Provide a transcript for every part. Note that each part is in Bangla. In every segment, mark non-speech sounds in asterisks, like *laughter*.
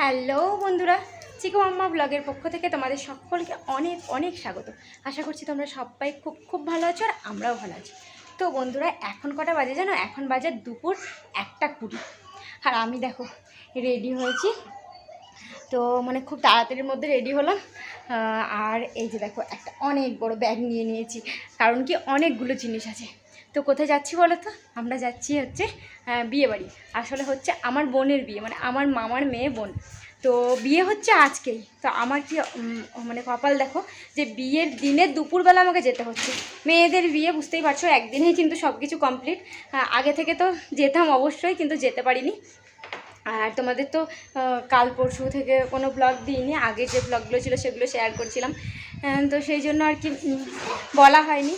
হ্যালো বন্ধুরা, চিকু মাম্মা ব্লগের পক্ষ থেকে তোমাদের সকলকে অনেক অনেক স্বাগত। আশা করছি তোমরা সবাই খুব খুব ভালো আছো আর আমরাও ভালো আছি। তো বন্ধুরা, এখন কটা বাজে জানো? এখন বাজে দুপুর একটা কুড়ি। আর আমি দেখো রেডি হয়েছি। তো মানে খুব তাড়াতাড়ির মধ্যে রেডি হলাম। আর এই যে দেখো, একটা অনেক বড় ব্যাগ নিয়ে নিয়েছি। কারণ কি, অনেকগুলো জিনিস আছে। তো কোথায় যাচ্ছি বলো তো? আমরা যাচ্ছি হচ্ছে আহ, বিয়ে বাড়ি আসলে হচ্ছে আমার বোনের বিয়ে মানে আমার মামার মেয়ে বোন। তো বিয়ে হচ্ছে আজকেই। তো আমার কি মানে কপাল দেখো যে বিয়ের দিনে দুপুরবেলা আমাকে যেতে হচ্ছে। মেয়েদের বিয়ে বুঝতেই পারছ একদিনেই কিন্তু সব কিছু কমপ্লিট আগে থেকে তো যেতাম অবশ্যই কিন্তু যেতে পারিনি। আর তোমাদের তো কাল পরশু থেকে কোনো ব্লগ দিইনি। আগে যে ব্লগগুলো ছিল সেগুলো শেয়ার করছিলাম। তো সেই জন্য আর কি বলা হয়নি।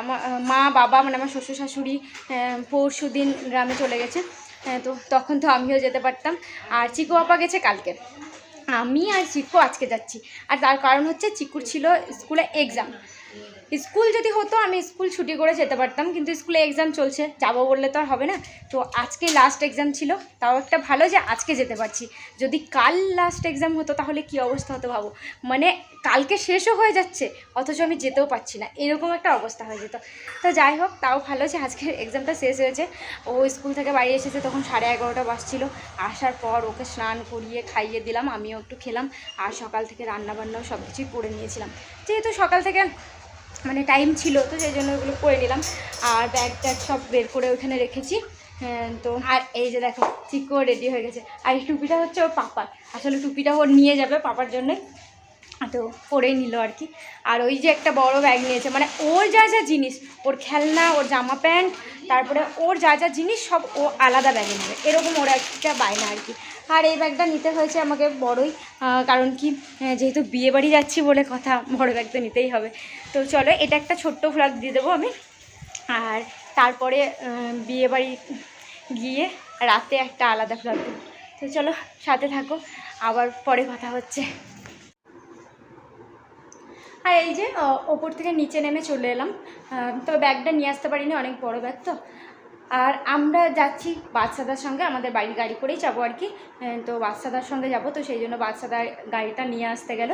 আমার মা, বাবা মানে আমার শ্বশুর শাশুড়ি পরশু দিন গ্রামে চলে গেছে। তো তখন তো আমিও যেতে পারতাম। আর চিকু বাবা গেছে কালকে। আমি আর চিকু আজকে যাচ্ছি। আর তার কারণ হচ্ছে, চিকুর ছিল স্কুলে এক্সাম স্কুল যদি হতো, আমি স্কুল ছুটি করে যেতে পারতাম, কিন্তু স্কুলে এক্সাম চলছে, যাব বললে তো আর হবে না। তো আজকে লাস্ট এক্সাম ছিল, তাও একটা ভালো যে আজকে যেতে পারছি। যদি কাল লাস্ট এক্সাম হতো, তাহলে কি অবস্থা হতো ভাবো? মানে কালকে শেষও হয়ে যাচ্ছে, অথচ আমি যেতেও পারছি না। এরকম একটা অবস্থা হয়ে যেত। তো যাই হোক, তাও ভালো যে আজকের এক্সামটা শেষ হয়েছে। ও স্কুল থেকে বাড়ি এসেছে, তখন সাড়ে এগারোটা বাজছিল আসার পর ওকে স্নান করিয়ে খাইয়ে দিলাম, আমিও একটু খেলাম। আর সকাল থেকে রান্নাবান্নাও সব কিছুই করে নিয়েছিলাম। যেহেতু সকাল থেকে মানে টাইম ছিল তো সেই জন্য ওগুলো করে নিলাম। আর ব্যাগ ট্যাগ সব বের করে ওখানে রেখেছি। হ্যাঁ, তো আর এই যে দেখো চিকো রেডি হয়ে গেছে। আর এই টুপিটা হচ্ছে ওর পাপার। আসলে টুপিটা ওর নিয়ে যাবে পাপার জন্যে। তো পরেই নিল আর কি। আর ওই যে একটা বড় ব্যাগ নিয়েছে মানে ওর যা যা জিনিস ওর খেলনা ওর জামা প্যান্ট তারপরে ওর যা যা জিনিস সব ও আলাদা ব্যাগে নেবে। এরকম ওর একটা বায়না আর কি। আর এই ব্যাগটা নিতে হয়েছে আমাকে বড়ই কারণ কি যেহেতু বিয়ে বাড়ি যাচ্ছি বলে কথা, বড় ব্যাগ তো নিতেই হবে। তো চলো, এটা একটা ছোট্ট ফ্লাগ দিয়ে দেবো আমি। আর তারপরে বিয়ে বাড়ি গিয়ে রাতে একটা আলাদা ফ্লাগ দেবো। তো চলো, সাথে থাকো, আবার পরে কথা হচ্ছে। আর এই যে ওপর থেকে নিচে নেমে চলে এলাম। তবে ব্যাগটা নিয়ে আসতে পারিনি, অনেক বড় ব্যাগ তো। আর আমরা যাচ্ছি বাচ্চাদার সঙ্গে, আমাদের বাড়ির গাড়ি করেই যাব আর কি। তো বাচ্চাদার সঙ্গে যাব, তো সেই জন্য বাচ্চাদার গাড়িটা নিয়ে আসতে গেল।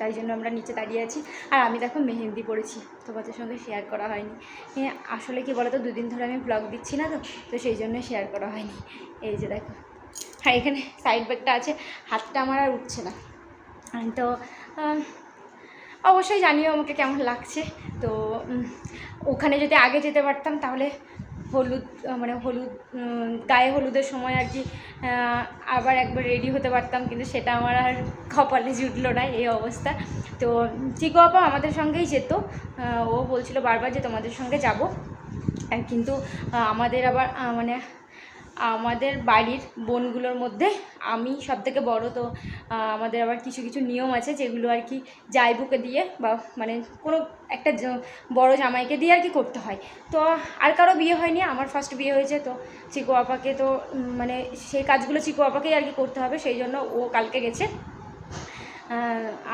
তাই জন্য আমরা নিচে দাঁড়িয়ে আছি। আর আমি দেখো মেহেন্দি পড়েছি তোমাদের সঙ্গে শেয়ার করা হয়নি। আসলে কি বলো তো দুদিন ধরে আমি ব্লগ দিচ্ছি না তো তো সেই জন্য শেয়ার করা হয়নি। এই যে দেখো হ্যাঁ এখানে সাইড ব্যাগটা আছে, হাতটা আমার আর উঠছে না। তো অবশ্যই জানিও আমাকে কেমন লাগছে। তো ওখানে যদি আগে যেতে পারতাম তাহলে হলুদ মানে হলুদ গায়ে হলুদের সময় আর কি আবার একবার রেডি হতে পারতাম, কিন্তু সেটা আমার আর কপালে জুটলো না এই অবস্থা। তো, চিকু আপা আমাদের সঙ্গেই যেত ও বলছিল বারবার যে তোমাদের সঙ্গে যাব। কিন্তু আমাদের আবার মানে আমাদের বাড়ির বোনগুলোর মধ্যে আমি সব থেকে বড়ো, তো আমাদের আবার কিছু কিছু নিয়ম আছে যেগুলো আর কি জায়বুকে দিয়ে বা মানে কোনো একটা বড় জামাইকে দিয়ে আর কি করতে হয়। তো, আর কারও বিয়ে হয়নি, আমার ফার্স্ট বিয়ে হয়েছে, তো, চিকু আপাকে, তো মানে সেই কাজগুলো চিকু আপাকেই আর কি করতে হবে, সেই জন্য ও কালকে গেছে।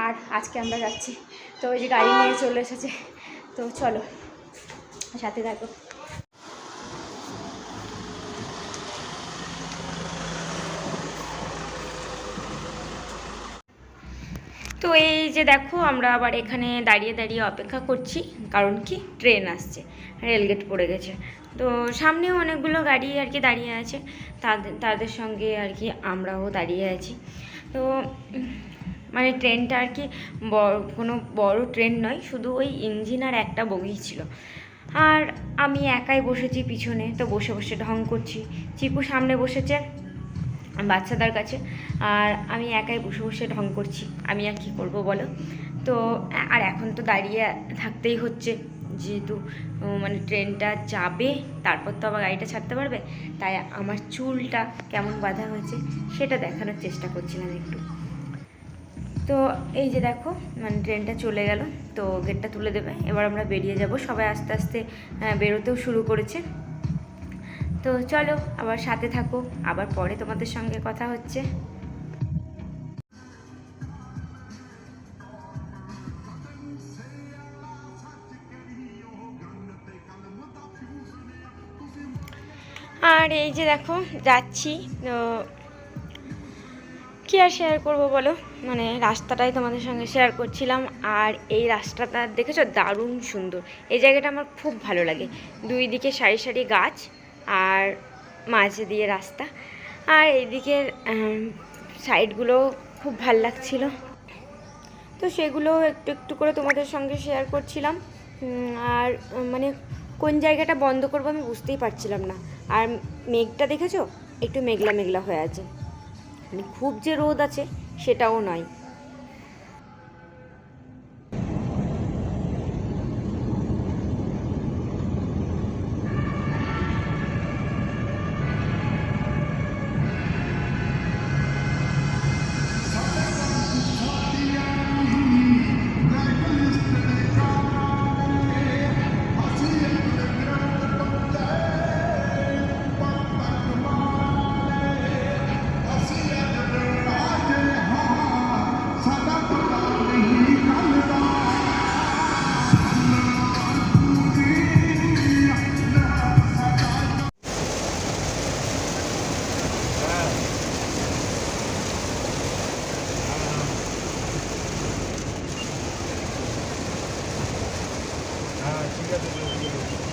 আর আজকে আমরা যাচ্ছি। তো, ওই যে গাড়ি নিয়ে চলে এসেছে। তো, চলো, সাথে থাকো। তো এই যে দেখো, আমরা আবার এখানে দাঁড়িয়ে দাঁড়িয়ে অপেক্ষা করছি, কারণ কি, ট্রেন আসছে রেলগেট পড়ে গেছে। তো সামনেও অনেকগুলো গাড়ি আর কি দাঁড়িয়ে আছে তাদের তাদের সঙ্গে আর কি আমরাও দাঁড়িয়ে আছি। তো মানে ট্রেনটা আর কি বড় কোনো বড় ট্রেন নয়, শুধু ওই ইঞ্জিন আর একটা বগি ছিল। আর আমি একাই বসেছি পিছনে, তো বসে বসে ঢং করছি। চিকু সামনে বসেছে বাচ্চাদের কাছে। আর আমি একাই বসে বসে ঢং করছি। আমি আর কী করব বলো? তো, আর এখন তো দাঁড়িয়ে থাকতেই হচ্ছে। যেহেতু মানে ট্রেনটা যাবে, তারপর তো আবার গাড়িটা ছাড়তে পারবে। তাই আমার চুলটা কেমন বাঁধা হয়েছে, সেটা দেখানোর চেষ্টা করছিলাম একটু। তো, এই যে দেখো মানে ট্রেনটা চলে গেল। তো গেটটা তুলে দেবে। এবার আমরা বেরিয়ে যাব। সবাই আস্তে আস্তে বেরোতেও শুরু করেছে। তো চলো, আবার সাথে থাকো, আবার পরে তোমাদের সঙ্গে কথা হচ্ছে। আর এই যে দেখো, যাচ্ছি, তো কি আর শেয়ার করব বলো? মানে রাস্তাটাই তোমাদের সঙ্গে শেয়ার করছিলাম, আর এই রাস্তাটা দেখেছ? দারুণ সুন্দর। এই জায়গাটা আমার খুব ভালো লাগে। দুই দিকে সারি সারি গাছ আর মাঝে দিয়ে রাস্তা। আর এইদিকের সাইডগুলো খুব ভালো লাগছিল। তো সেগুলো একটু একটু করে তোমাদের সঙ্গে শেয়ার করছিলাম। আর মানে কোন জায়গাটা বন্ধ করব আমি বুঝতেই পারছিলাম না। আর মেঘটা দেখেছ? একটু মেঘলা মেঘলা হয়ে আছে। মানে খুব যে রোদ আছে সেটাও নয়। তো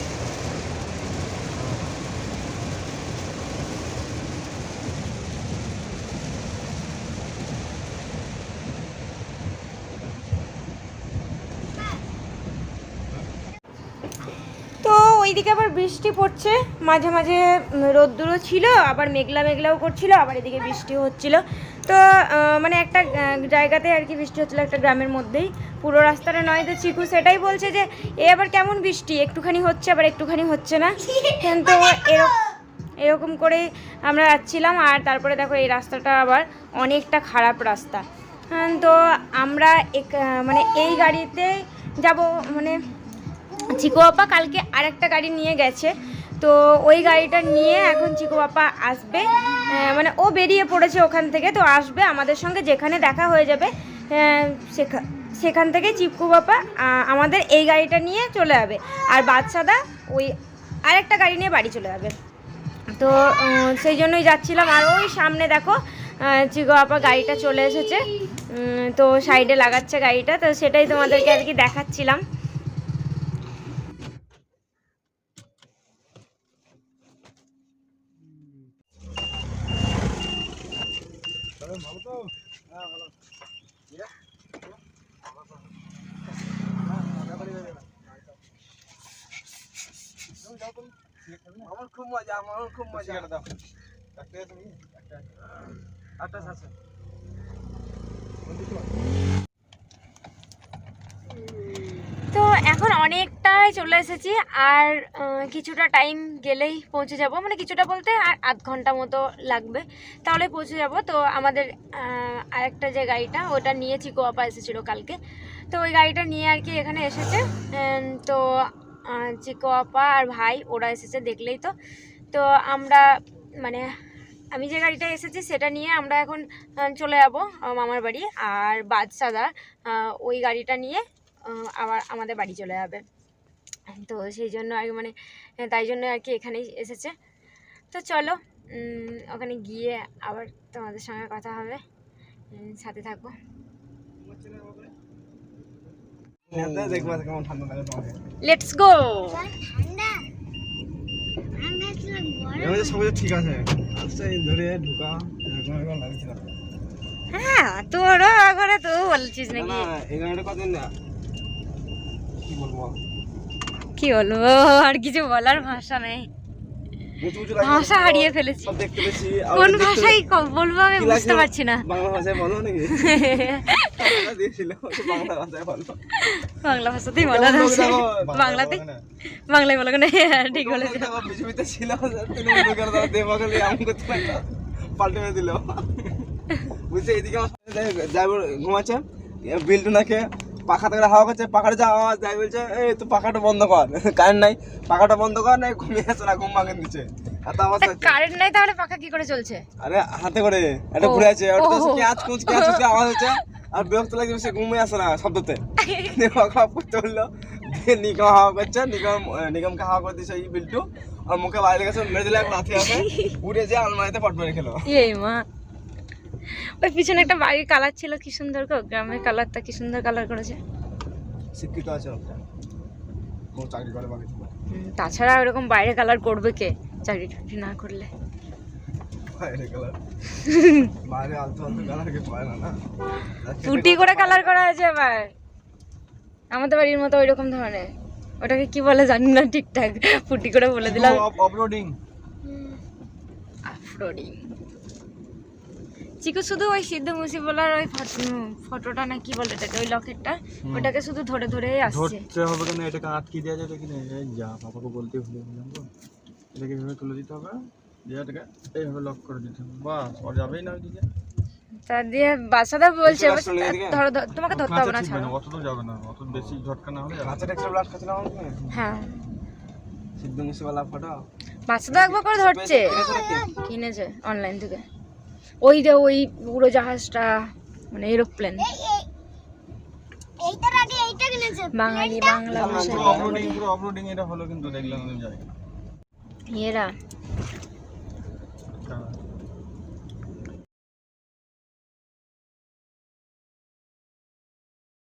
ওইদিকে আবার বৃষ্টি পড়ছে মাঝে মাঝে রোদ্দুরও ছিল আবার মেঘলা মেঘলাও করছিল আবার এদিকে বৃষ্টি হচ্ছিল। তো মানে একটা জায়গাতে আর কি বৃষ্টি হচ্ছিল একটা গ্রামের মধ্যেই। পুরো রাস্তাটা নয় তো চিকু সেটাই বলছে যে এ আবার কেমন বৃষ্টি? একটুখানি হচ্ছে আবার একটুখানি হচ্ছে না। তো এরকম এরকম করে আমরা যাচ্ছিলাম আর তারপরে দেখো এই রাস্তাটা আবার অনেকটা খারাপ রাস্তা। হ্যাঁ, তো আমরা মানে এই গাড়িতে যাব মানে চিকু বাপা কালকে আরেকটা গাড়ি নিয়ে গেছে। তো ওই গাড়িটা নিয়ে এখন চিকু বাপা আসবে মানে ও বেরিয়ে পড়েছে ওখান থেকে, তো আসবে আমাদের সঙ্গে যেখানে দেখা হয়ে যাবে সেখান থেকে চিকু বাপা আমাদের এই গাড়িটা নিয়ে চলে যাবে। আর বাচ্চাদা ওই আরেকটা গাড়ি নিয়ে বাড়ি চলে যাবে। তো সেই জন্যই যাচ্ছিলাম। আর ওই সামনে দেখো চিকু আপা গাড়িটা চলে এসেছে। তো সাইডে লাগাচ্ছে গাড়িটা, তো সেটাই তোমাদেরকে আর কি দেখাচ্ছিলাম। আমার খুব মজা আমার খুব মজা দাও আচ্ছা আচ্ছা তো এখন অনেকটাই চলে এসেছি আর কিছুটা টাইম গেলেই পৌঁছে যাব। মানে কিছুটা বলতে আর আধ ঘণ্টা মতো লাগবে। তাহলে পৌঁছে যাব। তো আমাদের আরেকটা যে গাড়িটা, ওটা নিয়ে চিকো আপা এসেছিল কালকে। তো ওই গাড়িটা নিয়ে আর কি এখানে এসেছে। তো চিকো আপা আর ভাই, ওরা এসেছে দেখলেই তো। তো আমরা মানে আমি যে গাড়িটা এসেছি সেটা নিয়ে আমরা এখন চলে যাব মামার বাড়ি। আর বাদশাদা ওই গাড়িটা নিয়ে আবার আমাদের বাড়ি চলে যাবে। তো সেই জন্য আর কি মানে তাই জন্য আর কি এখানেই এসেছে। তো চলো ওখানে গিয়ে আবার তোমাদের সঙ্গে কথা হবে। সাথে থাকব দেখব কেমন ঠান্ডা লাগে তোমাকে লেটস গো ঠিক আছে। ধরে ঢুকা হ্যাঁ তোরও করে তো বলছিস নাকি? এই না। কি বলব আর কিছু বলার ভাষা নেই। ভাষা হারিয়ে ফেলেছি। কোন ভাষাই বলব আমি বুঝতে পারছি না। বাংলা বলো বাংলা বাংলা বাংলা। ভাষাতেই বলা যাচ্ছে। বাংলাতে বাংলায় বলো কেন হ্যাঁ, ঠিক বলেছ। ছিল? পাল্টে দিল। বুঝছে? এদিকে ঘুমাচ্ছে। বিল্টু নাকে পাখা থেকে হাওয়া করছে পাখাটা যা আওয়াজ যাই বলছে এই তো পাখাটা বন্ধ কর। *laughs* কারেন্ট নাই পাখাটা বন্ধ কর নাই ঘুমিয়ে আসে না ঘুম ভাঙে দিচ্ছে এত আওয়াজ হচ্ছে। কারেন্ট নাই তাহলে পাখা কি করে চলছে? আরে হাতে করে এটা ঘুরে আছে ওটা তো। পেঁয়াজ কুচ পেঁয়াজ কুচ আওয়াজ হচ্ছে আর বিরক্ত লাগছে সে ঘুমিয়ে আসে না শব্দতে। *laughs* খাওয়া করতে দিয়ে নিগম হাওয়া করছে নিগম নিগমকে হাওয়া করে দিয়েছে এই বিল্টু। আর মুখে বাইরে গেছে মেরে দিলে এখন হাতে হাতে উড়ে যে আলমারিতে পট মেরে খেলো। এই মা। ওই পিছনে একটা বাড়ির কালার ছিল কি সুন্দর গো? গ্রামের কালারটা কি সুন্দর কালার করেছে। শিক্ষিত আছে চাকরি করে বা কিছু তাছাড়া ওরকম বাইরে কালার করবে কে চাকরি টাকরি না করলে? ফুটি *laughs* করে কালার করা আছে আবার। আমাদের বাড়ির মতো ওই রকম ধরনের। ওটাকে কি বলে জানি না ঠিকঠাক। ফুটি করে বলে দিলাম। অপলোডিং আফরোডিং চিকু শুধু ওই সিদ্ধ মুসিবলার ওই ফটোটা না কি বলে এটাকে? ওই লকেটটা? ওটাকে শুধু ধরে ধরে আসছে। ধরতে হবে কেন? এটাকে আটকে দেওয়া যায় কি না। এই যা পাপাকে বলতে ভুলে গেলাম গো। এটাকে এভাবে তুলে দিতে হবে। দিয়ে এটাকে এইভাবে লক করে দিতে হবে। বাস আর যাবেই না ওইদিকে। তা দিয়ে বাসাদা বলছে। ধরো ধরো, তোমাকে ধরতে হবে না ছাড়ো। অত তো যাবে না। অত বেশি ঝটকা না হলে কাঁচা টেক্সচার ব্লাড খাচ্ছিল আমাকে। হ্যাঁ। সিদ্ধ মুসিওয়ালা ফটো বাসাদা একবার করে ধরছে। কিনেছে অনলাইন থেকে। ওই যে ওই উড়োজাহাজটা মানে এরোপ্লেন এইটার আগে এইটা কিনেছে বাঙালি বাংলা ভাষা পুরো অপলোডিং পুরো অপলোডিং এটা হলো কিন্তু দেখলাম যাই এরা